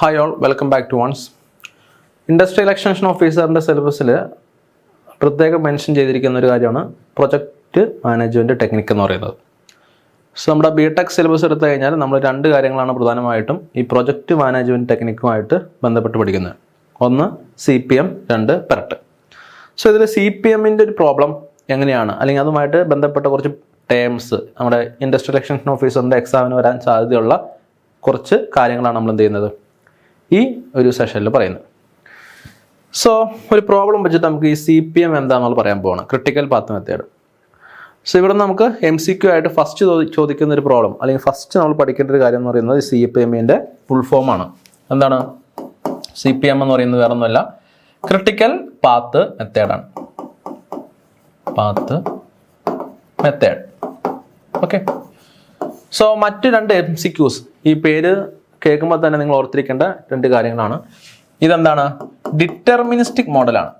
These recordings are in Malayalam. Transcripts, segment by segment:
Hi all welcome back to once industrial extension ഓഫീസറിന്റെ സിലബസിൽ പ്രത്യേകം മെൻഷൻ ചെയ്തിരിക്കുന്ന ഒരു കാര്യമാണ് പ്രൊജക്റ്റ് മാനേജ്മെന്റ് ടെക്നിക്ക് എന്ന് പറയുന്നത്. സോ നമ്മുടെ ബി ടെക് സിലബസ് എടുത്തു കഴിഞ്ഞാൽ നമ്മൾ രണ്ട് കാര്യങ്ങളാണ് പ്രധാനമായിട്ടും ഈ പ്രൊജക്റ്റ് മാനേജ്മെന്റ് ടെക്നിക്കുമായിട്ട് ബന്ധപ്പെട്ട് പഠിക്കുന്നത്. ഒന്ന് സി പി എം രണ്ട് പെരട്ട്. സോ ഇതിൽ സി പി എമ്മിന്റെ ഒരു പ്രോബ്ലം എങ്ങനെയാണ്? അല്ലെങ്കിൽ അതുമായിട്ട് ബന്ധപ്പെട്ട കുറച്ച് ടേംസ് നമ്മുടെ ഇൻഡസ്ട്രിയൽ എക്സ്റ്റൻഷൻ ഓഫീസറിന്റെ എക്സാമിന് വരാൻ സാധ്യതയുള്ള കുറച്ച് കാര്യങ്ങളാണ് നമ്മൾ എന്ത് ചെയ്യുന്നത്? ഈ ഒരു സെഷനിൽ പറയുന്നത്. സോ ഒരു പ്രോബ്ലം വെച്ചിട്ട് നമുക്ക് ഈ സി പി എം എന്താണെന്നുള്ള പറയാൻ പോവാണ്. ക്രിട്ടിക്കൽ പാത്ത് മെത്തേഡ് സോ ഇവിടെ നമുക്ക് എം സി ക്യു ആയിട്ട് ഫസ്റ്റ് ചോദിക്കുന്ന ഒരു പ്രോബ്ലം അല്ലെങ്കിൽ ഫസ്റ്റ് നമ്മൾ പഠിക്കേണ്ട ഒരു കാര്യം എന്ന് പറയുന്നത് സി പി എമ്മിന്റെ ഫുൾ ഫോമാണ് എന്താണ്? സി പി എം എന്ന് പറയുന്നത് വേറെ ഒന്നുമല്ല ക്രിട്ടിക്കൽ പാത്ത് മെത്തേഡാണ് പാത്ത് മെത്തേഡ് ഓക്കെ സോ മറ്റ് രണ്ട് എം സി ക്യൂസ് ഈ പേര് കേൾക്കുമ്പോൾ തന്നെ നിങ്ങൾ ഓർത്തിരിക്കേണ്ട രണ്ട് കാര്യങ്ങളാണ്. ഇതെന്താണ്? ഡിറ്റർമിനിസ്റ്റിക് മോഡലാണ്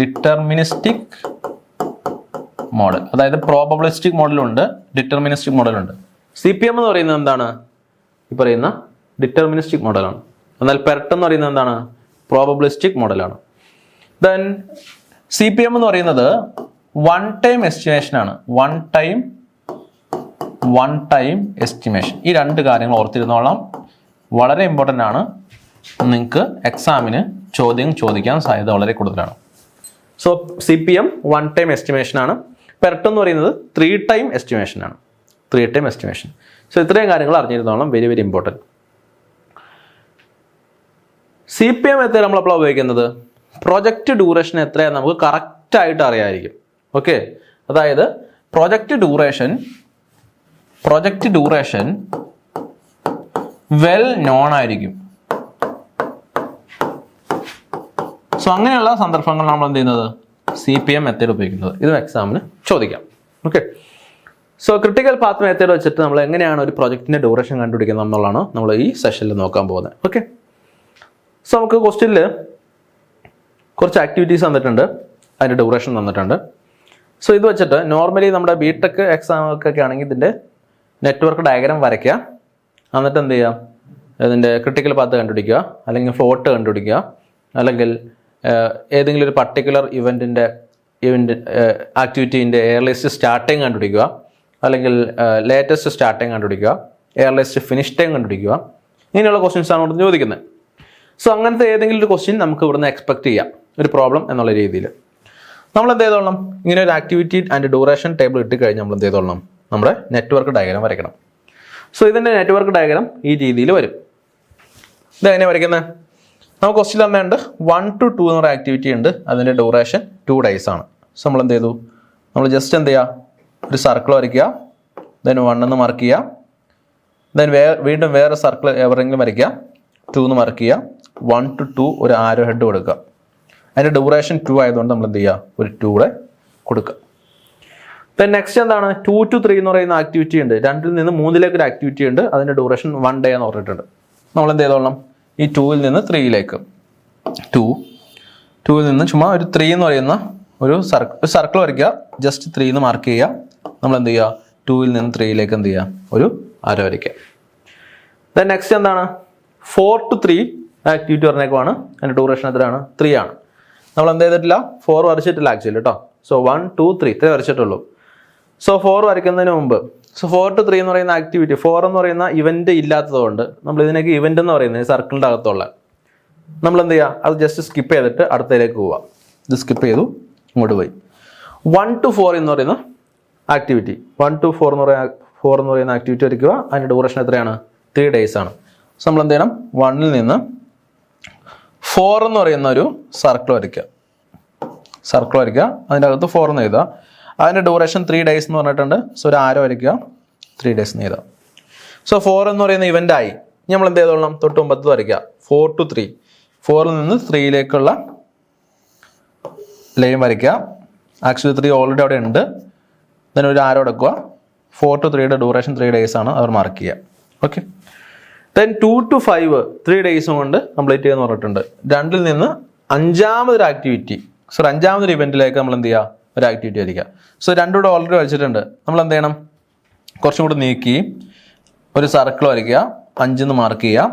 ഡിറ്റർമിനിസ്റ്റിക് മോഡൽ അതായത് പ്രോബബിളിസ്റ്റിക് മോഡലുണ്ട് ഡിറ്റർമിനിസ്റ്റിക് മോഡലുണ്ട് സി പി എം എന്ന് പറയുന്നത് എന്താണ്? ഈ പറയുന്ന ഡിറ്റർമിനിസ്റ്റിക് മോഡലാണ് എന്നാൽ പെർട്ട് എന്ന് പറയുന്നത് എന്താണ്? പ്രോബബിളിസ്റ്റിക് മോഡലാണ് ദെൻ സി പി എം എന്ന് പറയുന്നത് വൺ ടൈം എസ്റ്റിമേഷൻ ആണ്. One time one time estimation ഈ രണ്ട് കാര്യങ്ങൾ ഓർത്തിരുന്നോളാം. വളരെ ഇമ്പോർട്ടന്റ് ആണ്. നിങ്ങൾക്ക് എക്സാമിന് ചോദ്യം ചോദിക്കാൻ സാധ്യത വളരെ കൂടുതലാണ്. So C P M one time estimation ആണ്. പെർട്ട് എന്ന് പറയുന്നത് ത്രീ ടൈം എസ്റ്റിമേഷൻ ആണ്. ത്രീ ടൈം എസ്റ്റിമേഷൻ സോ ഇത്രയും കാര്യങ്ങൾ അറിഞ്ഞിരുന്നോളം. Very very important C P M എത്ര നമ്മൾ അപ്പോൾ ഉപയോഗിക്കുന്നത്? പ്രൊജക്റ്റ് ഡ്യൂറേഷൻ എത്രയാണ് നമുക്ക് കറക്റ്റായിട്ട് അറിയാമായിരിക്കും ഓക്കെ അതായത് project duration project duration well known ആയിരിക്കും. സോ അങ്ങനെയുള്ള സന്ദർഭങ്ങൾ നമ്മൾ എന്ത് ചെയ്യുന്നത്? സി പി എം മെത്തേഡ് ഉപയോഗിക്കുന്നത്. ഇതും എക്സാമിന് ചോദിക്കാം. Okay so critical path method വെച്ചിട്ട് നമ്മൾ എങ്ങനെയാണ് ഒരു പ്രൊജക്ടിന്റെ ഡ്യൂറേഷൻ കണ്ടുപിടിക്കുന്നത് എന്നുള്ളതാണ് നമ്മൾ ഈ സെഷനിൽ നോക്കാൻ പോകുന്നത്. ഓക്കെ സോ നമുക്ക് ക്വസ്റ്റ്യനിൽ കുറച്ച് ആക്ടിവിറ്റീസ് തന്നിട്ടുണ്ട്. അതിന്റെ ഡ്യൂറേഷൻ തന്നിട്ടുണ്ട്. സോ ഇത് വെച്ചിട്ട് നോർമലി നമ്മുടെ ബിടെക് എക്സാമൊക്കെ ആണെങ്കിൽ ഇതിന്റെ നെറ്റ്വർക്ക് ഡയഗ്രാം വരയ്ക്കുക. എന്നിട്ട് എന്ത് ചെയ്യാം ഇതിന്റെ ക്രിട്ടിക്കൽ പാത്ത് കണ്ടുപിടിക്കുക. അല്ലെങ്കിൽ ഫ്ലോട്ട് കണ്ടുപിടിക്കുക. അല്ലെങ്കിൽ ഏതെങ്കിലും ഒരു പർട്ടിക്കുലർ ഇവന്റിന്റെ ഇവന്റ് ആക്ടിവിറ്റീന്റെ എയർലിസ്റ്റ് സ്റ്റാർട്ടിങ് കണ്ടുപിടിക്കുക. അല്ലെങ്കിൽ ലേറ്റസ്റ്റ് സ്റ്റാർട്ടിങ് കണ്ടുപിടിക്കുക. എയർലിസ്റ്റ് ഫിനിഷ് ടൈം കണ്ടുപിടിക്കുക. ഇങ്ങനെയുള്ള ക്വസ്റ്റ്യൻസ് ആണ് ഇവിടെ ചോദിക്കുന്നത്. സോ അങ്ങനത്തെ ഏതെങ്കിലും ഒരു ക്വസ്റ്റ്യൻ നമുക്ക് ഇവിടുന്ന് എക്സ്പെക്ട് ചെയ്യാം. ഒരു പ്രോബ്ലം എന്നുള്ള രീതിയിൽ. നമ്മൾ എന്ത് ചെയ്തോളണം? ഇങ്ങനെ ഒരു ആക്ടിവിറ്റി ആൻഡ് ഡ്യൂറേഷൻ ടേബിൾ ഇട്ട് കഴിഞ്ഞാൽ നമ്മൾ എന്ത് ചെയ്തോളണം? നമ്മുടെ നെറ്റ്വർക്ക് ഡയഗ്രാം വരയ്ക്കണം. സോ ഇതിന്റെ നെറ്റ്വർക്ക് ഡയഗ്രാം ഈ രീതിയിൽ വരും. ഇതെങ്ങനെ വരയ്ക്കുന്നത് നമുക്ക് ക്വസ്റ്റ്യൻ തന്നെയുണ്ട് വൺ ടു ടു എന്ന് പറയുന്ന ആക്ടിവിറ്റി ഉണ്ട്. അതിന്റെ ഡ്യൂറേഷൻ ടു ഡേയ്സ് ആണ്. സോ നമ്മൾ എന്ത് ചെയ്തു? നമ്മൾ ജസ്റ്റ് എന്ത് ചെയ്യുക ഒരു സർക്കിൾ വരയ്ക്കുക. ദെൻ വൺ എന്ന് മാർക്ക് ചെയ്യുക. ദെൻ വേ വീണ്ടും വേറെ സർക്കിൾ എവിടെയെങ്കിലും വരയ്ക്കുക. ടു എന്ന് മാർക്ക് ചെയ്യുക. വൺ ടു ടു ഒരു ആരോ ഹെഡ് കൊടുക്കുക. അതിന്റെ ഡ്യൂറേഷൻ ടു ആയതുകൊണ്ട് നമ്മൾ എന്ത് ചെയ്യുക? ഒരു ടു കൂടെ കൊടുക്കുക. ദെൻ നെക്സ്റ്റ് എന്താണ്? ടു ടു ത്രീ എന്ന് പറയുന്ന ആക്ടിവിറ്റി ഉണ്ട്. രണ്ടിൽ നിന്ന് മൂന്നിലേക്ക് ഒരു ആക്ടിവിറ്റി ഉണ്ട്. അതിന്റെ ഡ്യൂറേഷൻ വൺ ഡേ എന്ന് പറഞ്ഞിട്ടുണ്ട്. നമ്മൾ എന്ത് ചെയ്തോളണം? ഈ ടൂവിൽ നിന്ന് ത്രീയിലേക്ക് ടു ടൂവിൽ നിന്ന് ചുമ്മാ ഒരു ത്രീ എന്ന് പറയുന്ന ഒരു സർക്കിൾ സർക്കിൾ വരയ്ക്കുക. ജസ്റ്റ് ത്രീ എന്ന് മാർക്ക് ചെയ്യുക. നമ്മൾ എന്ത് ചെയ്യുക ടൂവിൽ നിന്ന് ത്രീയിലേക്ക് എന്ത് ചെയ്യുക? ഒരു അര വരയ്ക്കുക. ദെൻ നെക്സ്റ്റ് എന്താണ്? ഫോർ ടു ത്രീ ആക്ടിവിറ്റി പറഞ്ഞേക്കുവാണ്. അതിന്റെ ഡ്യൂറേഷൻ എത്രയാണ്? ത്രീ ആണ്. നമ്മൾ എന്ത് ചെയ്തിട്ടില്ല? ഫോർ വരച്ചിട്ടില്ല ആക്ച്വലി കേട്ടോ സോ വൺ ടു ത്രീ ഇത്രേ വരച്ചിട്ടുള്ളൂ. സോ ഫോർ വരയ്ക്കുന്നതിന് മുമ്പ്. സോ ഫോർ ടു ത്രീ എന്ന് പറയുന്ന ആക്ടിവിറ്റി ഫോർ എന്ന് പറയുന്ന ഇവന്റ് ഇല്ലാത്തതുകൊണ്ട് നമ്മൾ ഇതിനൊക്കെ ഇവന്റ് എന്ന് പറയുന്നത് സർക്കിളിന്റെ അകത്തുള്ള നമ്മൾ എന്ത് ചെയ്യുക? അത് ജസ്റ്റ് സ്കിപ്പ് ചെയ്തിട്ട് അടുത്തതിലേക്ക് പോവാം ഇത് സ്കിപ്പ് ചെയ്തു ഇങ്ങോട്ട് പോയി. വൺ ടു ഫോർ എന്ന് പറയുന്ന ആക്ടിവിറ്റി വൺ ടു ഫോർ എന്ന് പറയുന്ന ഫോർ എന്ന് പറയുന്ന ആക്ടിവിറ്റി വരയ്ക്കുക. അതിന്റെ ഡ്യൂറേഷൻ എത്രയാണ്? ത്രീ ഡേയ്സ് ആണ്. സോ നമ്മൾ എന്ത് ചെയ്യണം? വണ്ണിൽ നിന്ന് ഫോർ എന്ന് പറയുന്ന ഒരു സർക്കിൾ വരയ്ക്കുക. സർക്കിൾ വരയ്ക്കുക. അതിന്റെ അകത്ത് ഫോർ എന്ന് എഴുതുക. അതിന്റെ ഡ്യൂറേഷൻ ത്രീ ഡേയ്സ് എന്ന് പറഞ്ഞിട്ടുണ്ട്. സോ ഒരു ആരോ വരയ്ക്കുക. ത്രീ ഡേയ്സ് എന്ന് ചെയ്താൽ സോ ഫോർ എന്ന് പറയുന്ന ഇവന്റ് ആയി. ഇനി നമ്മൾ എന്ത് ചെയ്തോളണം തൊട്ട് ഒമ്പത് വരയ്ക്കുക. ഫോർ ടു ത്രീ ഫോറിൽ നിന്ന് ത്രീയിലേക്കുള്ള ലൈൻ വരയ്ക്കുക. ആക്ച്വലി ത്രീ ഓൾറെഡി അവിടെ ഉണ്ട്. ഇതിന് ഒരു ആരോ എടുക്കുക. ഫോർ ടു ത്രീയുടെ ഡ്യൂറേഷൻ ത്രീ ഡേയ്സ് ആണ്. അവർ മാർക്ക് ചെയ്യുക. Okay then two to five three ഡേയ്സും കൊണ്ട് കംപ്ലീറ്റ് ചെയ്യുമെന്ന് പറഞ്ഞിട്ടുണ്ട്. രണ്ടിൽ നിന്ന് അഞ്ചാമതൊരു ആക്ടിവിറ്റി സോറി അഞ്ചാമതൊരു ഇവന്റിലേക്ക് നമ്മൾ എന്ത് ചെയ്യുക? ഒരു ആക്ടിവിറ്റി വരയ്ക്കുക സോ രണ്ടും കൂടെ ഓൾറെഡി വരച്ചിട്ടുണ്ട്. നമ്മൾ എന്ത് ചെയ്യണം? കുറച്ചും കൂടി നീക്കി ഒരു സർക്കിൾ വരയ്ക്കുക. അഞ്ചെന്ന് മാർക്ക് ചെയ്യുക.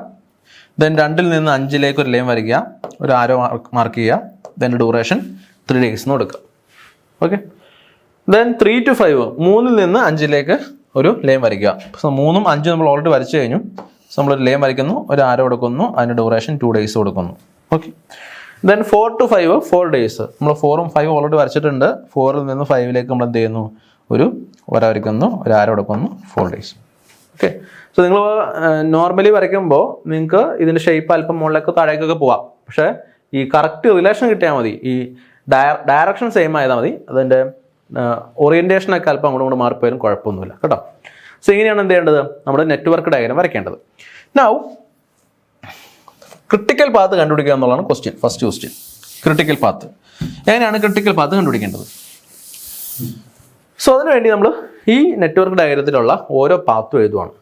ദെൻ രണ്ടിൽ നിന്ന് അഞ്ചിലേക്ക് ഒരു ലൈൻ വരയ്ക്കുക. ഒരു ആരോ മാർക്ക് ചെയ്യുക. ദെൻ ഡ്യൂറേഷൻ ത്രീ ഡേയ്സ് എന്ന് കൊടുക്കുക. Okay then three to five മൂന്നിൽ നിന്ന് അഞ്ചിലേക്ക് ഒരു ലൈൻ വരയ്ക്കുക. സോ മൂന്നും അഞ്ചും നമ്മൾ ഓൾറെഡി വരച്ചു കഴിഞ്ഞു. സോ നമ്മളൊരു ലൈൻ വരയ്ക്കുന്നു ഒരു ആരോ കൊടുക്കുന്നു അതിന്റെ ഡ്യൂറേഷൻ ടു ഡേയ്സ് കൊടുക്കുന്നു. Okay then four to five four days നമ്മൾ ഫോറും ഫൈവ് ഓൾറെഡി വരച്ചിട്ടുണ്ട്. ഫോറിൽ നിന്ന് ഫൈവിലേക്ക് നമ്മൾ എന്ത് ചെയ്യുന്നു? ഒരു വര വരയ്ക്കുന്നു. ഒരു ആരോ കൊടുക്കുന്നു? ഫോർ ഡേയ്സ് ഓക്കെ സോ നിങ്ങൾ നോർമലി വരയ്ക്കുമ്പോൾ നിങ്ങൾക്ക് ഇതിന്റെ ഷേപ്പ് അല്പം മുകളിലേക്ക് താഴേക്കൊക്കെ പോവാം. പക്ഷേ ഈ കറക്റ്റ് റിലേഷൻ കിട്ടിയാൽ മതി. ഈ ഡയറക്ഷൻ സെയിം ആയതാൽ മതി. അതിന്റെ ഓറിയന്റേഷനൊക്കെ അല്പം അങ്ങോട്ടും കൂടെ മാറിപ്പോയാലും കുഴപ്പമൊന്നുമില്ല. കേട്ടോ? സോ ഇങ്ങനെയാണ് എന്ത് ചെയ്യേണ്ടത്? നമ്മുടെ നെറ്റ്വർക്ക് ഡയഗ്രം വരയ്ക്കേണ്ടത്. നൗ ക്രിട്ടിക്കൽ പാത്ത് കണ്ടുപിടിക്കുക എന്നുള്ളതാണ് question first question critical path എങ്ങനെയാണ് ക്രിട്ടിക്കൽ പാത്ത് കണ്ടുപിടിക്കേണ്ടത്? സോ അതിനുവേണ്ടി നമ്മൾ ഈ നെറ്റ്വർക്ക് ഡയഗ്രത്തിലുള്ള ഓരോ പാത്തും എഴുതുവാണ്.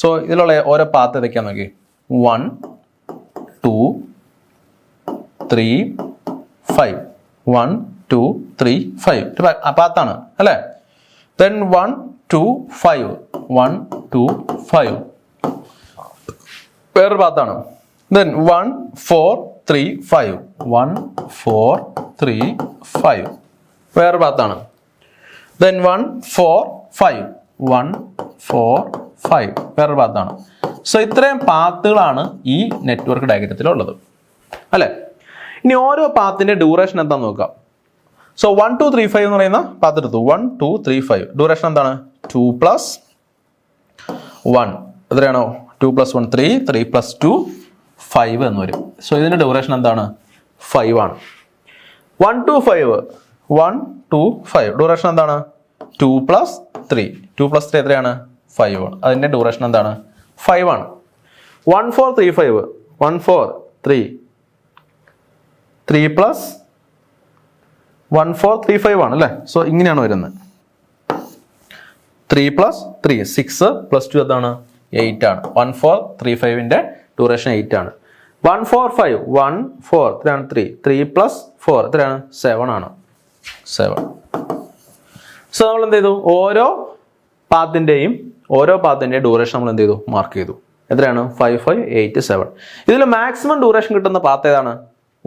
സോ ഇതിലുള്ള ഓരോ പാത്ത് ഏതൊക്കെയാന്ന് നോക്കി one two three five one two three five പാത്താണ് അല്ലേ? Then one two five one two five വേറൊരു പാത്താണ് then one four three five one four three five വേറെ ഭാഗത്താണ്. Then one four five one four five വേറൊരു പാത്താണ് സോ ഇത്രയും പാത്തുകളാണ് ഈ നെറ്റ്വർക്ക് ഡയഗ്രത്തിലുള്ളത് അല്ലേ? ഇനി ഓരോ പാത്തിന്റെ ഡ്യൂറേഷൻ എന്താന്ന് നോക്കാം. So one two three five എന്ന് പറയുന്ന പാത്ത് എടുത്തു. One two three five duration എന്താണ്? ടു പ്ലസ് വൺ എത്രയാണോ? Two plus one three three plus two five എന്ന് വരും. സോ ഇതിന്റെ ഡ്യൂറേഷൻ എന്താണ്? ഫൈവ് ആണ്. One two five one two five duration എന്താണ്? Two plus three two plus three എത്രയാണ്? ഫൈവ് ആണ്. അതിന്റെ ഡ്യൂറേഷൻ എന്താണ്? ഫൈവ് ആണ്. One four three five one four three three plus one four three five ആണ് അല്ലേ? സോ ഇങ്ങനെയാണ് വരുന്നത്. Three plus three six plus two എന്താണ്? എയ്റ്റ് ആണ്. വൺ ഫോർ ത്രീ ഫൈവിന്റെ ഡ്യൂറേഷൻ എയ്റ്റ് ആണ്. One four five one four എത്രയാണ് ത്രീ ത്രീ പ്ലസ് ഫോർ എത്രയാണ് സെവൻ ആണ് സെവൻ സോ നമ്മൾ എന്ത് ചെയ്തു? ഓരോ പാത്തിന്റെയും ഓരോ പാത്തിന്റെയും ഡ്യൂറേഷൻ നമ്മൾ എന്ത് ചെയ്തു? മാർക്ക് ചെയ്തു. എത്രയാണ്? ഫൈവ് ഫൈവ് എയ്റ്റ് സെവൻ ഇതിൽ മാക്സിമം ഡ്യൂറേഷൻ കിട്ടുന്ന പാത്ത് ഏതാണ്?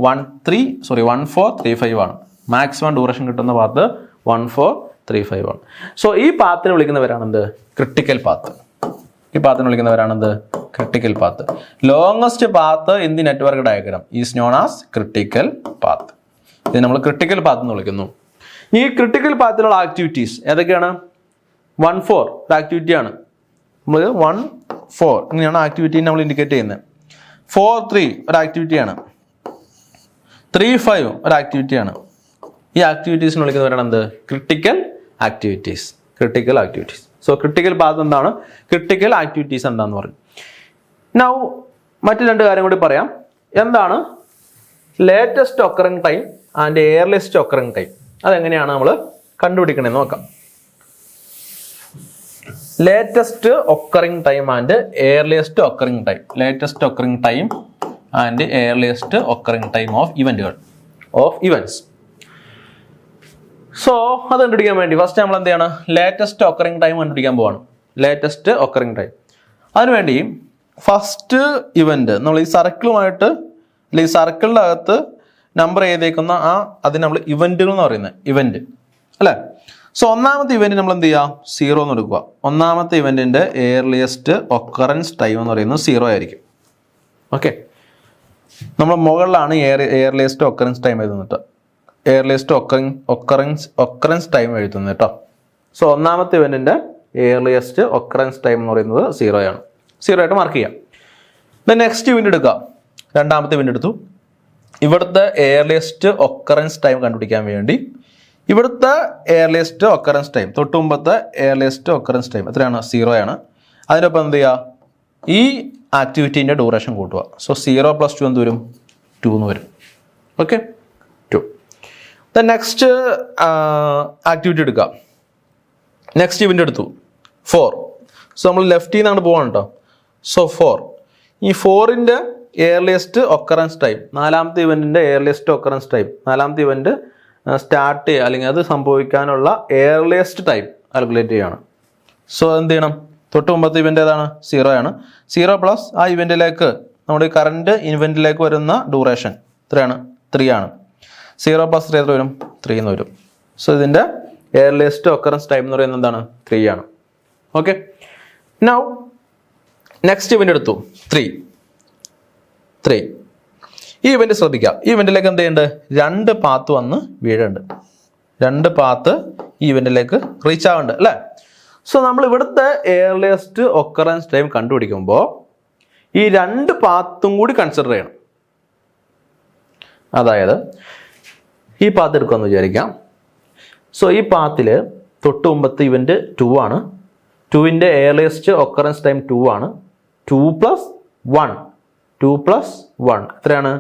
One three sorry one four three five ആണ്. മാക്സിമം ഡ്യൂറേഷൻ കിട്ടുന്ന path one four three five ആണ്. സോ ഈ പാത്തിനെ വിളിക്കുന്നവരാണെന്ത് ക്രിട്ടിക്കൽ പാത്ത് ഈ പാത്തിനെ വിളിക്കുന്നവരാണെന്ത് critical path longest path in the network diagram is known as critical path ഇത് നമ്മൾ ക്രിട്ടിക്കൽ പാത്ത് എന്ന് വിളിക്കുന്നു. ഈ ക്രിട്ടിക്കൽ പാത്തിലുള്ള ആക്ടിവിറ്റീസ് ഏതൊക്കെയാണ്? വൺ ഫോർ ഒരു ആക്ടിവിറ്റിയാണ് നമ്മൾ വൺ ഫോർ ഇങ്ങനെയാണ് ആക്ടിവിറ്റി നമ്മൾ ഇൻഡിക്കേറ്റ് ചെയ്യുന്നത്. ഫോർ ത്രീ ഒരു ആക്ടിവിറ്റിയാണ് ത്രീ ഫൈവ് ഒരു ആക്ടിവിറ്റിയാണ് ഈ ആക്ടിവിറ്റീസിന് വിളിക്കുന്നവരാണ് എന്ത്? Critical activities critical activities so critical path എന്താണ്? ക്രിട്ടിക്കൽ ആക്ടിവിറ്റീസ് എന്താണെന്ന് പറയും. നൗ മറ്റു രണ്ട് കാര്യം കൂടി പറയാം. എന്താണ്? Latest occurring time and earliest occurring time അതെങ്ങനെയാണ് നമ്മൾ കണ്ടുപിടിക്കണമെന്ന് നോക്കാം. Latest occurring time and earliest occurring time latest occurring time and earliest occurring time of ഇവന്റുകൾ ഓഫ് ഇവന്റ്സ് സോ അത് കണ്ടുപിടിക്കാൻ വേണ്ടി ഫസ്റ്റ് നമ്മൾ എന്ത് ചെയ്യണം? ലേറ്റസ്റ്റ് ഒക്കറിങ് ടൈം കണ്ടുപിടിക്കാൻ പോവാണ്. ലേറ്റസ്റ്റ് ഒക്കറിങ് ടൈം അതിനുവേണ്ടി ഫസ്റ്റ് ഇവന്റ് നമ്മൾ ഈ സർക്കിളുമായിട്ട് അല്ലെങ്കിൽ ഈ സർക്കിളിന്റെ അകത്ത് നമ്പർ ചെയ്തേക്കുന്ന ആ അതിന് നമ്മൾ ഇവന്റുകൾ എന്ന് പറയുന്നത്. ഇവന്റ് അല്ലേ? സോ ഒന്നാമത്തെ ഇവന്റ് നമ്മൾ എന്ത് ചെയ്യാം സീറോ എന്ന് എടുക്കുക. ഒന്നാമത്തെ ഇവന്റിന്റെ ഏർലിയസ്റ്റ് ഒക്കറൻസ് ടൈം എന്ന് പറയുന്നത് സീറോ ആയിരിക്കും. ഓക്കെ നമ്മൾ മുകളിലാണ് എയർ എയർലിയസ്റ്റ് ഒക്കറൻസ് ടൈം എഴുതുന്നത്. Earliest occurring occurrence occurrence time എഴുതുന്നത് കേട്ടോ സോ ഒന്നാമത്തെ ഇവന്റിന്റെ എയർലിയസ്റ്റ് ഒക്കറൻസ് ടൈം എന്ന് പറയുന്നത് സീറോ ആണ്. സീറോ ആയിട്ട് മാർക്ക് ചെയ്യാം. ദ നെക്സ്റ്റ് ഇവന്റ് എടുക്കാം. രണ്ടാമത്തെ ഇവന്റ് എടുത്തു. ഇവിടുത്തെ എയർലിയസ്റ്റ് ഒക്കറൻസ് ടൈം കണ്ടുപിടിക്കാൻ വേണ്ടി ഇവിടുത്തെ എയർലിയസ്റ്റ് ഒക്കറൻസ് ടൈം തൊട്ട് മുമ്പത്തെ എയർലിയസ്റ്റ് ഒക്കറൻസ് ടൈം എത്രയാണ്? സീറോ ആണ്. അതിനൊപ്പം എന്ത് ചെയ്യുക ഈ ആക്ടിവിറ്റീന്റെ ഡ്യൂറേഷൻ കൂട്ടുക. സോ സീറോ പ്ലസ് ടു എന്ത് വരും? ടു എന്ന് വരും. Okay to the next activity എടുക്കുക നെക്സ്റ്റ് ഇവന്റ് എടുത്തു. ഫോർ സോ നമ്മൾ ലെഫ്റ്റിൽ നിന്നാണ് പോകണം കേട്ടോ സോ ഫോർ ഈ ഫോറിന്റെ എയർലിയസ്റ്റ് ഒക്കറൻസ് ടൈം നാലാമത്തെ ഇവന്റിന്റെ എയർലിയസ്റ്റ് ഒക്കറൻസ് ടൈം നാലാമത്തെ ഇവന്റ് സ്റ്റാർട്ട് ചെയ്യുക അല്ലെങ്കിൽ അത് സംഭവിക്കാനുള്ള എയർലിയസ്റ്റ് ടൈം കാൽക്കുലേറ്റ് ചെയ്യുകയാണ് സോ എന്ത് ചെയ്യണം? തൊട്ട് മുമ്പത്തെ ഇവന്റ് ഏതാണ്? സീറോ ആണ്. സീറോ പ്ലസ് ആ ഇവന്റിലേക്ക് നമ്മുടെ ഈ കറണ്ട് ഇവന്റിലേക്ക് വരുന്ന ഡ്യൂറേഷൻ എത്രയാണ്? ത്രീ ആണ്. സീറോ പ്ലസ് ത്രീ എത്ര വരും? ത്രീ എന്ന് വരും. സോ ഇതിന്റെ എയർലിയസ്റ്റ് ഒക്കറൻസ് ടൈം എന്ന് പറയുന്നത് എന്താണ്? ത്രീ ആണ്. ഓക്കെ നൗ നെക്സ്റ്റ് ഇവന്റ് എടുത്തു. ത്രീ ത്രീ ഈ ഇവന്റ് ശ്രദ്ധിക്കാം ഈ ഇവന്റിലേക്ക് എന്ത് ചെയ്യുന്നുണ്ട് രണ്ട് പാത്ത് വന്ന് വീഴുന്നുണ്ട് രണ്ട് പാത്ത് ഈ ഇവന്റിലേക്ക് റീച്ച് ആവുന്നുണ്ട് അല്ലേ? സോ നമ്മൾ ഇവിടുത്തെ എയർലിയസ്റ്റ് ഒക്കറൻസ് ടൈം കണ്ടുപിടിക്കുമ്പോൾ ഈ രണ്ട് പാത്തും കൂടി കൺസിഡർ ചെയ്യണം. അതായത് ഈ പാത്ത് എടുക്കാമെന്ന് വിചാരിക്കാം. സോ ഈ പാത്തിൽ തൊട്ട് മുമ്പത്തെ ഇവന്റ് ടു ആണ്. ടുവിന്റെ എയർലിയസ്റ്റ് ഒക്കറൻസ് ടൈം ടു ആണ്. Two plus one two plus one എത്രയാണ്?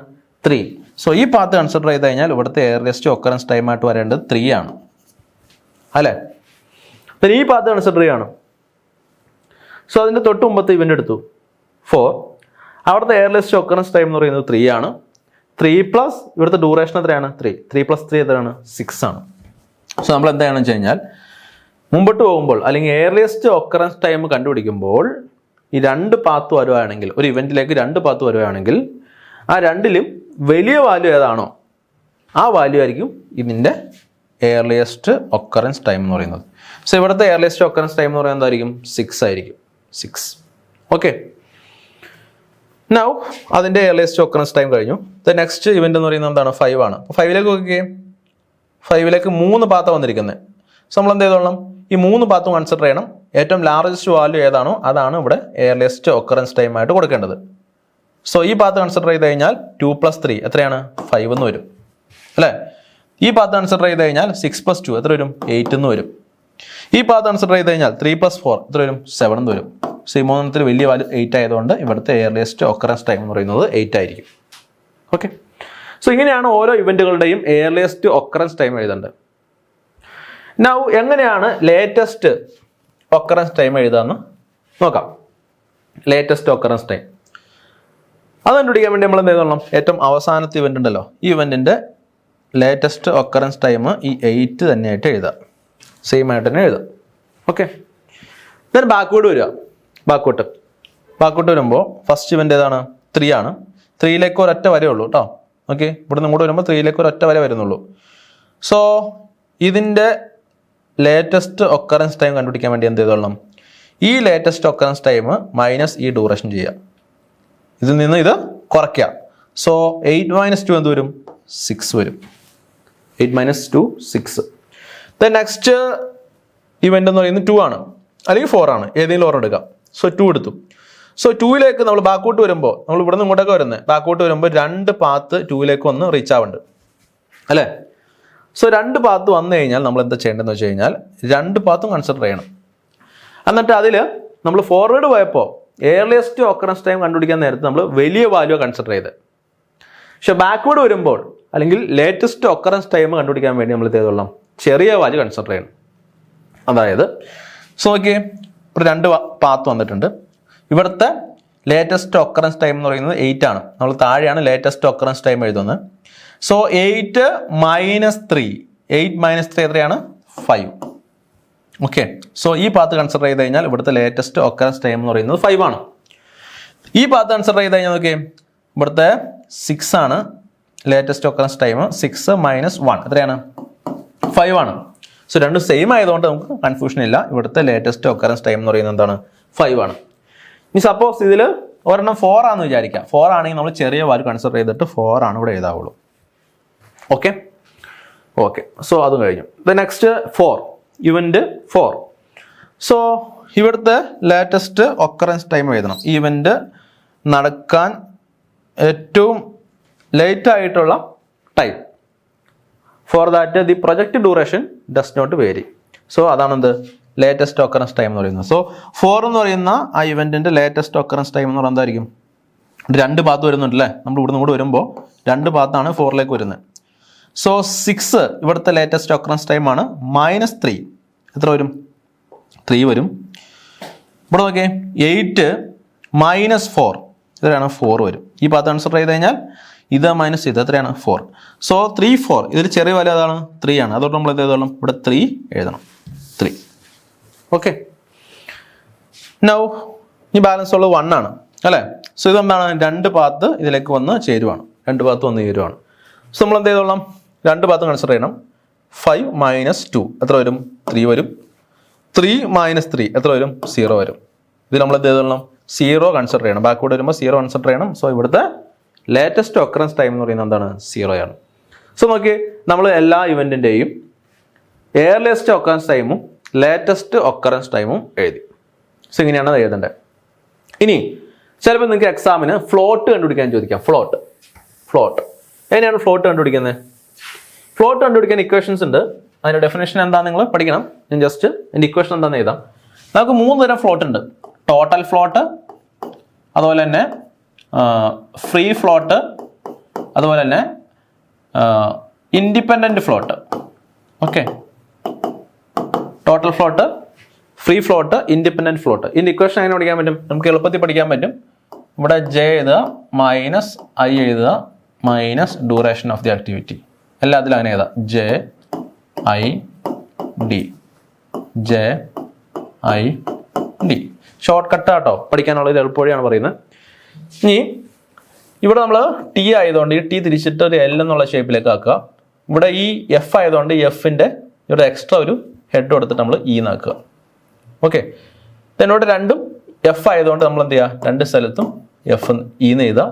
ത്രീ സോ ഈ പാത്ത് കൺസിഡർ ചെയ്ത് കഴിഞ്ഞാൽ ഇവിടുത്തെ എയർലിയസ്റ്റ് ഒക്കറൻസ് ടൈം ആയിട്ട് വരേണ്ടത് ത്രീ ആണ്. അല്ലേ? പിന്നെ ഈ പാത്ത് കൺസിഡർ ചെയ്യാണ്. സോ അതിന്റെ തൊട്ട് മുമ്പത്തെ ഇവന്റ് എടുത്തു. ഫോർ അവിടുത്തെ എയർലിസ്റ്റ് ഒക്കറൻസ് ടൈം എന്ന് പറയുന്നത് ത്രീ ആണ്. ത്രീ പ്ലസ് ഇവിടുത്തെ ഡ്യൂറേഷൻ എത്രയാണ്? ത്രീ ത്രീ പ്ലസ് ത്രീ എത്രയാണ്? സിക്സ് ആണ്. സോ നമ്മൾ എന്താണെന്ന് വെച്ച് കഴിഞ്ഞാൽ മുമ്പോട്ട് പോകുമ്പോൾ അല്ലെങ്കിൽ എയർലിയസ്റ്റ് ഒക്കറൻസ് ടൈം കണ്ടുപിടിക്കുമ്പോൾ ഈ രണ്ട് പാത്ത് വരുവാണെങ്കിൽ ഒരു ഇവന്റിലേക്ക് രണ്ട് പാത്ത് വരുവാണെങ്കിൽ ആ രണ്ടിലും വലിയ വാല്യൂ ഏതാണോ ആ വാല്യൂ ആയിരിക്കും ഇതിന്റെ എയർലിയസ്റ്റ് ഒക്കറൻസ് ടൈം എന്ന് പറയുന്നത്. സോ ഇവിടുത്തെ എയർലിയസ്റ്റ് ഒക്കറൻസ് ടൈം എന്ന് പറയുന്നത് എന്തായിരിക്കും? സിക്സ് ആയിരിക്കും. സിക്സ് ഓക്കെ നൗ അതിന്റെ എയർലിയസ്റ്റ് ഒക്കറൻസ് ടൈം കഴിഞ്ഞു. ദ നെക്സ്റ്റ് ഇവന്റ് എന്ന് പറയുന്നത് എന്താണ്? ഫൈവ് ആണ്. ഫൈവിലേക്ക് നോക്കിയേ ഫൈവിലേക്ക് മൂന്ന് പാത്ത വന്നിരിക്കുന്നത് സോ നമ്മൾ എന്ത് ചെയ്തോളണം? ഈ മൂന്ന് പാത്തും കൺസിഡർ ചെയ്യണം. ഏറ്റവും ലാർജസ്റ്റ് വാല്യൂ ഏതാണോ അതാണ് ഇവിടെ എയർലിയസ്റ്റ് ഒക്കറൻസ് ടൈം ആയിട്ട് കൊടുക്കേണ്ടത്. സോ ഈ പാത്ത് കൺസിഡർ ചെയ്ത് കഴിഞ്ഞാൽ ടു പ്ലസ് ത്രീ എത്രയാണ്? ഫൈവ് എന്ന് വരും. അല്ലേ? ഈ പാത്ത് കൺസിഡർ ചെയ്ത് കഴിഞ്ഞാൽ സിക്സ് പ്ലസ് ടു എത്ര വരും? എയ്റ്റ് എന്ന് വരും. ഈ പാത്ത് കൺസിഡർ ചെയ്ത് കഴിഞ്ഞാൽ ത്രീ പ്ലസ് ഫോർ എത്ര വരും? സെവൻ എന്ന് വരും. സോ ഈ മൂന്നെണ്ണത്തിൽ വലിയ വാല്യൂ എയ്റ്റ് ആയതുകൊണ്ട് ഇവിടുത്തെ എയർലിയസ്റ്റ് ഒക്കറൻസ് ടൈം എന്ന് പറയുന്നത് എയ്റ്റ് ആയിരിക്കും. ഓക്കെ സോ ഇങ്ങനെയാണ് ഓരോ ഇവന്റുകളുടെയും എയർലിയസ്റ്റ് ഒക്കറൻസ് ടൈം എഴുതേണ്ടത്. നൗ എങ്ങനെയാണ് ലേറ്റസ്റ്റ് ഒക്കറൻസ് ടൈം എഴുതാമെന്ന് നോക്കാം. ലേറ്റസ്റ്റ് ഒക്കറൻസ് ടൈം അത് കണ്ടുപിടിക്കാൻ വേണ്ടി നമ്മൾ എന്ത് ചെയ്തോളണം ഏറ്റവും അവസാനത്തെ ഇവന്റ് ഉണ്ടല്ലോ. ഈ ഇവന്റിന്റെ ലേറ്റസ്റ്റ് ഒക്കറൻസ് ടൈം ഈ എയ്റ്റ് തന്നെയായിട്ട് എഴുതാം. സെയിം ആയിട്ട് തന്നെ എഴുതാം. ഓക്കെ ദെൻ ബാക്ക്വേഡ് വരിക. ബാക്കോട്ട് ബാക്കോട്ട് വരുമ്പോൾ ഫസ്റ്റ് ഇവന്റ് ഏതാണ്? ത്രീ ആണ്. ത്രീയിലേക്ക് ഒരൊറ്റ വരേ ഉള്ളൂ കേട്ടോ ഓക്കെ ഇവിടെ നിന്ന് ഇങ്ങോട്ട് വരുമ്പോൾ ത്രീയിലേക്ക് ഒരൊറ്റ വരെ വരുന്നുള്ളൂ. സോ ഇതിന്റെ ലേറ്റസ്റ്റ് ഒക്കറൻസ് ടൈം കണ്ടുപിടിക്കാൻ വേണ്ടി എന്ത് ചെയ്തോളണം? ഈ ലേറ്റസ്റ്റ് ഒക്കറൻസ് ടൈം മൈനസ് ഈ ഡ്യൂറേഷൻ ചെയ്യുക. ഇതിൽ നിന്ന് ഇത് കുറയ്ക്കുക. സോ എയ്റ്റ് മൈനസ് ടു എന്ത് വരും? സിക്സ് വരും. Eight minus two six the next event എന്ന് പറയുന്നത് ടു ആണ്. അല്ലെങ്കിൽ ഫോർ ആണ്. ഏതെങ്കിലും ഓർഡർ എടുക്കാം. സോ ടു എടുത്തു. സോ ടൂയിലേക്ക് നമ്മൾ ബാക്കോട്ട് വരുമ്പോൾ നമ്മൾ ഇവിടെ നിന്ന് ഇങ്ങോട്ടൊക്കെ വരുന്നത്. ബാക്കോട്ട് വരുമ്പോൾ രണ്ട് പാത്ത് ടൂയിലേക്ക് ഒന്ന് റീച്ച് ആവുന്നുണ്ട്. അല്ലേ? സോ രണ്ട് പാത്ത് വന്നു കഴിഞ്ഞാൽ നമ്മൾ എന്താ ചെയ്യേണ്ടതെന്ന് വെച്ച് കഴിഞ്ഞാൽ രണ്ട് പാത്തും കൺസിഡർ ചെയ്യണം. എന്നിട്ട് അതിൽ നമ്മൾ ഫോർവേഡ് പോയപ്പോൾ ഏർലിയസ്റ്റ് ഓക്കറൻസ് ടൈം കണ്ടുപിടിക്കാൻ നേരത്തെ നമ്മൾ വലിയ വാല്യൂ കൺസിഡർ ചെയ്ത് പക്ഷെ ബാക്ക്വേഡ് വരുമ്പോൾ അല്ലെങ്കിൽ ലേറ്റസ്റ്റ് ഒക്കറൻസ് ടൈം കണ്ടുപിടിക്കാൻ വേണ്ടി നമ്മൾ ചെയ്തോളാം ചെറിയ വാല്യൂ കൺസിഡർ ചെയ്യണം. അതായത് സോ നോക്കിയേ ഇപ്പോൾ രണ്ട് പാത്ത് വന്നിട്ടുണ്ട്. ഇവിടുത്തെ ലേറ്റസ്റ്റ് ഒക്കറൻസ് ടൈം എന്ന് പറയുന്നത് എയ്റ്റ് ആണ്. നമ്മൾ താഴെയാണ് ലേറ്റസ്റ്റ് ഒക്കറൻസ് ടൈം എഴുതുന്നത്. So eight minus three eight minus three എത്രയാണ്? ഫൈവ് ഓക്കെ സോ ഈ പാത്ത് കൺസിഡർ ചെയ്ത് കഴിഞ്ഞാൽ ഇവിടുത്തെ ലേറ്റസ്റ്റ് ഒക്കറൻസ് ടൈം എന്ന് പറയുന്നത് ഫൈവ് ആണ്. ഈ പാത്ത് കൺസിഡർ ചെയ്ത് കഴിഞ്ഞാൽ നോക്കിയേ ഇവിടുത്തെ സിക്സ് ആണ്. Latest occurrence time six minus one എത്രയാണ്? ഫൈവ് ആണ്. സോ രണ്ടും സെയിം ആയതുകൊണ്ട് നമുക്ക് കൺഫ്യൂഷൻ ഇല്ല. ഇവിടുത്തെ ലേറ്റസ്റ്റ് ഒക്കറൻസ് ടൈം എന്ന് പറയുന്നത് എന്താണ്? ഫൈവ് ആണ്. ഇനി സപ്പോസ് ഇതിൽ ഒരെണ്ണം ഫോർ ആണെന്ന് വിചാരിക്കാം. ഫോർ ആണെങ്കിൽ നമ്മൾ ചെറിയ വാല്യൂ കൺസിഡർ ചെയ്തിട്ട് ഫോർ ആണ് ഇവിടെ എഴുതാവുള്ളൂ. ഓക്കെ ഓക്കെ സോ അതും കഴിഞ്ഞു. The next four event four so ഇവിടുത്തെ ലേറ്റസ്റ്റ് ഒക്കറൻസ് ടൈം എഴുതണം. ഇവന്റ് നടക്കാൻ ഏറ്റവും ലേറ്റ് ആയിട്ടുള്ള time for that the project duration does not vary so അതാണെന്ത് latest occurrence time എന്ന് പറയുന്നത്. സോ ഫോർ എന്ന് പറയുന്ന ആ ഇവന്റിന്റെ ലേറ്റസ്റ്റ് ഒക്കറൻസ് ടൈം എന്ന് പറയുന്നത് എന്തായിരിക്കും? രണ്ട് പാത്ത് വരുന്നുണ്ട് അല്ലേ നമ്മൾ ഇവിടുന്ന് കൂടെ വരുമ്പോൾ രണ്ട് പാത്താണ് ഫോറിലേക്ക് വരുന്നത്. സോ സിക്സ് ഇവിടുത്തെ ലേറ്റസ്റ്റ് ഒക്കറൻസ് ടൈമാണ് മൈനസ് ത്രീ എത്ര വരും? ത്രീ വരും. ഇവിടെ നോക്കിയേ. എയ്റ്റ് മൈനസ് ഫോർ എത്രയാണ് ഫോർ വരും. ഈ പാത്ത് ആൻസർ ചെയ്ത് കഴിഞ്ഞാൽ ഇത് മൈനസ് ഇത് എത്രയാണ് ഫോർ സോ ത്രീ ഫോർ ഇതിൽ ചെറിയ വാല്യൂ അതാണ്. ത്രീ ആണ്. അതുകൊണ്ട് നമ്മൾ എന്ത് എഴുതണം ഇവിടെ ത്രീ എഴുതണം. ത്രീ ഓക്കെ നൗ ഈ ബാലൻസ് ഉള്ളത് വൺ ആണ്. അല്ലേ? സോ ഇതെന്താണ്? രണ്ട് പാത്ത് ഇതിലേക്ക് വന്ന് ചേരുവാണ്. രണ്ട് പാത്ത് വന്ന് ചേരുവാണ്. സോ നമ്മൾ എന്ത് ചെയ്തോളാം? രണ്ട് ഭാഗത്തും കൺസിഡർ ചെയ്യണം. ഫൈവ് മൈനസ് ടു എത്ര വരും? ത്രീ വരും. ത്രീ മൈനസ് ത്രീ എത്ര വരും? സീറോ വരും. ഇത് നമ്മൾ എന്ത് ചെയ്തോളണം? സീറോ കൺസിഡർ ചെയ്യണം. ബാക്ക്വേർഡ് വരുമ്പോൾ സീറോ കൺസിഡർ ചെയ്യണം. സോ ഇവിടുത്തെ ലേറ്റസ്റ്റ് ഒക്കറൻസ് ടൈം എന്ന് പറയുന്നത് എന്താണ്? സീറോ ആണ്. സോ നോക്കി നമ്മൾ എല്ലാ ഇവന്റിന്റെയും എയർലിയസ്റ്റ് ഒക്കറൻസ് ടൈമും ലേറ്റസ്റ്റ് ഒക്കറൻസ് ടൈമും എഴുതി. സോ ഇങ്ങനെയാണ് എഴുതേണ്ടത് ഇനി ചിലപ്പോൾ നിങ്ങൾക്ക് എക്സാമിന് ഫ്ലോട്ട് കണ്ടുപിടിക്കാൻ ചോദിക്കാം. ഫ്ലോട്ട് ഫ്ലോട്ട് എങ്ങനെയാണ് ഫ്ലോട്ട് കണ്ടുപിടിക്കുന്നത്? ഫ്ലോട്ട് കണ്ടുപിടിക്കാൻ ഇക്വേഷൻസ് ഉണ്ട്. അതിന്റെ ഡെഫിനേഷൻ എന്താ നിങ്ങൾ പഠിക്കണം. ഞാൻ ജസ്റ്റ് എന്റെ ഇക്വേഷൻ എന്താണെന്ന് എഴുതാം. നമുക്ക് മൂന്ന് തരം ഫ്ലോട്ട് ഉണ്ട്. ടോട്ടൽ ഫ്ലോട്ട് അതുപോലെ തന്നെ ഫ്രീ ഫ്ലോട്ട് അതുപോലെ തന്നെ independent float okay total float free float independent float ഇതിന്റെ ഇക്വേഷൻ എങ്ങനെ പഠിക്കാൻ പറ്റും? നമുക്ക് എളുപ്പത്തിൽ പഠിക്കാൻ പറ്റും. ഇവിടെ ജെ എഴുതുക മൈനസ് ഐ എഴുതുക minus duration of the activity എല്ലാം അതിൽ അങ്ങനെ എഴുതാം. J I D J I D shortcut ആട്ടോ. പഠിക്കാനുള്ള ഒരു എളുപ്പവഴിയാണ് പറയുന്നത്. ഇനി ഇവിടെ നമ്മൾ ടി ആയതുകൊണ്ട് ഈ ടി തിരിച്ചിട്ട് ഒരു എൽ എന്നുള്ള ഷേപ്പിലേക്ക് ആക്കുക. ഇവിടെ ഈ എഫ് ആയതുകൊണ്ട് എഫിന്റെ ഇവിടെ എക്സ്ട്രാ ഒരു ഹെഡ് കൊടുത്തിട്ട് നമ്മൾ ഇ നാക്കുക ഓക്കെ എന്നോട് രണ്ടും എഫ് ആയതുകൊണ്ട് നമ്മൾ എന്ത് ചെയ്യുക? രണ്ട് സ്ഥലത്തും എഫ് ഇന്ന് എഴുതുക.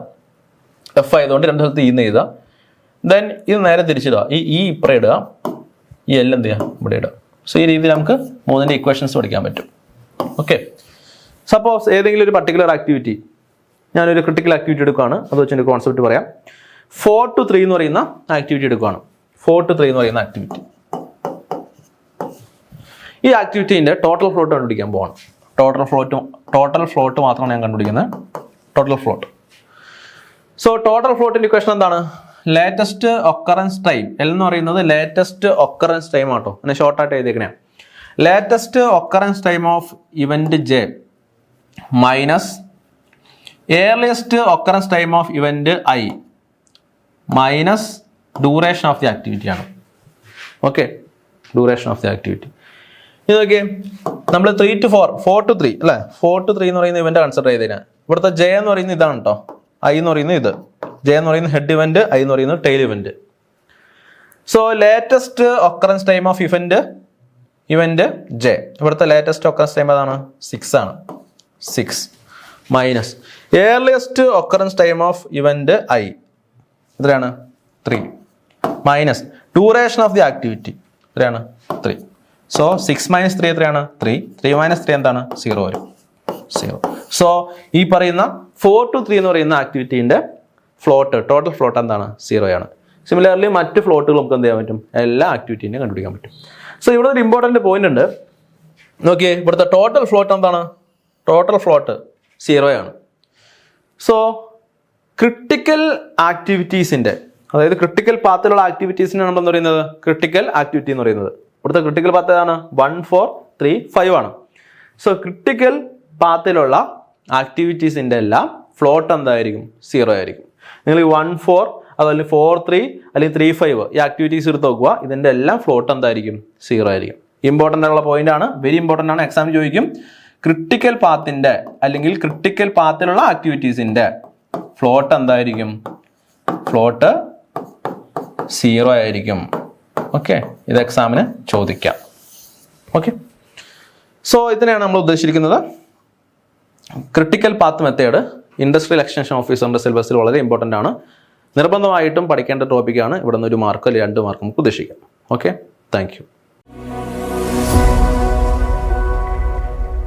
എഫ് ആയതുകൊണ്ട് രണ്ട് സ്ഥലത്ത് ഇന്ന് എഴുതുക. ദെൻ ഇത് നേരെ തിരിച്ചിടുക. ഈ ഈ ഇപ്പറ ഇടുക. ഈ എല്ലാം എന്ത് ചെയ്യുക ഇവിടെ ഇടുക. സോ ഈ രീതിയിൽ നമുക്ക് മൂന്നിന്റെ ഇക്വേഷൻസ് പഠിക്കാൻ പറ്റും. ഓക്കെ സപ്പോസ് ഏതെങ്കിലും ഒരു പർട്ടിക്കുലർ ആക്ടിവിറ്റി ഞാനൊരു ക്രിട്ടിക്കൽ ആക്ടിവിറ്റി എടുക്കുകയാണ്. അത് വെച്ച് കോൺസെപ്റ്റ് പറയാം. ഫോർ ടു ത്രീ എന്ന് പറയുന്ന ആക്ടിവിറ്റി എടുക്കുകയാണ്. ഫോർ ടു ത്രീ എന്ന് പറയുന്ന ആക്ടിവിറ്റി ഈ ആക്ടിവിറ്റീന്റെ ടോട്ടൽ ഫ്ലോട്ട് കണ്ടുപിടിക്കാൻ പോവാണ്. ടോട്ടൽ ഫ്ലോട്ട് ടോട്ടൽ ഫ്ലോട്ട് മാത്രമാണ് ഞാൻ കണ്ടുപിടിക്കുന്നത്. ടോട്ടൽ ഫ്ലോട്ട് സോ ടോട്ടൽ ഫ്ലോട്ടിന്റെ ഇക്വേഷൻ എന്താണ്? ലേറ്റസ്റ്റ് ഒക്കറൻസ് ടൈം എൽ എന്ന് പറയുന്നത് ലേറ്റസ്റ്റ് ഒക്കറൻസ് ടൈം ആട്ടോ. അങ്ങനെ ഷോർട്ടായിട്ട് എഴുതിയേക്കണേ. Latest occurrence time of event J minus earliest occurrence time of event I minus duration of the activity ആണ്. Okay duration of the activity ഇത് നോക്കിയേ. നമ്മൾ three two four four two three അല്ലേ? ഫോർ ടു ത്രീ എന്ന് പറയുന്ന ഇവന്റ് കൺസിഡർ ചെയ്തതിനാ ഇവിടുത്തെ ജെ എന്ന് പറയുന്നത് ഇതാണ് കേട്ടോ ഐ എന്ന് പറയുന്നത് ഇത്. ജെ എന്ന് പറയുന്നത് ഹെഡ് ഇവന്റ് ഐ എന്ന് പറയുന്നത് tail event so latest occurrence time of event event J ഇവിടുത്തെ ലേറ്റസ്റ്റ് ഒക്കറൻസ് ടൈം ഏതാണ്? സിക്സ് ആണ്. Six minus earliest occurrence time of event I എത്രയാണ്? Three minus duration of the activity എത്രയാണ്? Three so six minus three എത്രയാണ്? ത്രീ ത്രീ മൈനസ് ത്രീ എന്താണ്? സീറോ വരും. സീറോ സോ ഈ പറയുന്ന ഫോർ ടു ത്രീ എന്ന് പറയുന്ന ആക്ടിവിറ്റീന്റെ ഫ്ലോട്ട് ടോട്ടൽ ഫ്ലോട്ട് എന്താണ്? സീറോ ആണ്. സിമിലർലി മറ്റ് ഫ്ലോട്ടുകൾ നമുക്ക് എന്ത് ചെയ്യാൻ പറ്റും? എല്ലാ ആക്ടിവിറ്റീനെയും കണ്ടുപിടിക്കാൻ പറ്റും. സോ ഇവിടെ ഒരു ഇമ്പോർട്ടന്റ് പോയിന്റ് ഉണ്ട്. നോക്കിയേ ഇവിടുത്തെ ടോട്ടൽ ഫ്ലോട്ട് എന്താണ്? ടോട്ടൽ ഫ്ലോട്ട് സീറോയാണ് സോ ക്രിട്ടിക്കൽ ആക്ടിവിറ്റീസിന്റെ അതായത് ക്രിട്ടിക്കൽ പാത്തിലുള്ള ആക്ടിവിറ്റീസിനെ നമ്മൾ പറയുന്നത്? ക്രിട്ടിക്കൽ ആക്ടിവിറ്റി എന്ന് പറയുന്നത്. ഇവിടുത്തെ ക്രിട്ടിക്കൽ പാത്ത് ഏതാണ്? വൺ ഫോർ ത്രീ ഫൈവ് ആണ്. സോ ക്രിട്ടിക്കൽ പാത്തിലുള്ള ആക്ടിവിറ്റീസിന്റെ എല്ലാം ഫ്ലോട്ട് എന്തായിരിക്കും? സീറോ ആയിരിക്കും. നിങ്ങൾ ഈ വൺ ഫോർ അതുപോലെ ഫോർ ത്രീ അല്ലെങ്കിൽ ത്രീ ഫൈവ് ഈ ആക്ടിവിറ്റീസ് എടുത്ത് നോക്കുക. ഇതിന്റെ എല്ലാം ഫ്ലോട്ട് എന്തായിരിക്കും? സീറോ ആയിരിക്കും. ഇമ്പോർട്ടന്റ് ആയിട്ടുള്ള പോയിന്റ് ആണ്. വെരി ഇമ്പോർട്ടന്റ് ആണ്. എക്സാം ചോദിക്കും. ക്രിട്ടിക്കൽ പാത്തിന്റെ അല്ലെങ്കിൽ ക്രിട്ടിക്കൽ പാത്തിലുള്ള ആക്ടിവിറ്റീസിന്റെ ഫ്ലോട്ട് എന്തായിരിക്കും? ഫ്ലോട്ട് സീറോ ആയിരിക്കും. ഓക്കെ ഇത് എക്സാമിന് ചോദിക്കാം. ഓക്കെ സോ ഇതിനെയാണ് നമ്മൾ ഉദ്ദേശിച്ചിരിക്കുന്നത്. Critical path method industrial extension ഓഫീസറിന്റെ സിലബസിൽ വളരെ ഇമ്പോർട്ടന്റ് ആണ്. നിർബന്ധമായിട്ടും പഠിക്കേണ്ട ടോപ്പിക്കാണ് ഇവിടെ നിന്ന് ഒരു മാർക്ക് അല്ലെങ്കിൽ രണ്ട് മാർക്ക് നമുക്ക് ഉദ്ദേശിക്കാം. Okay thank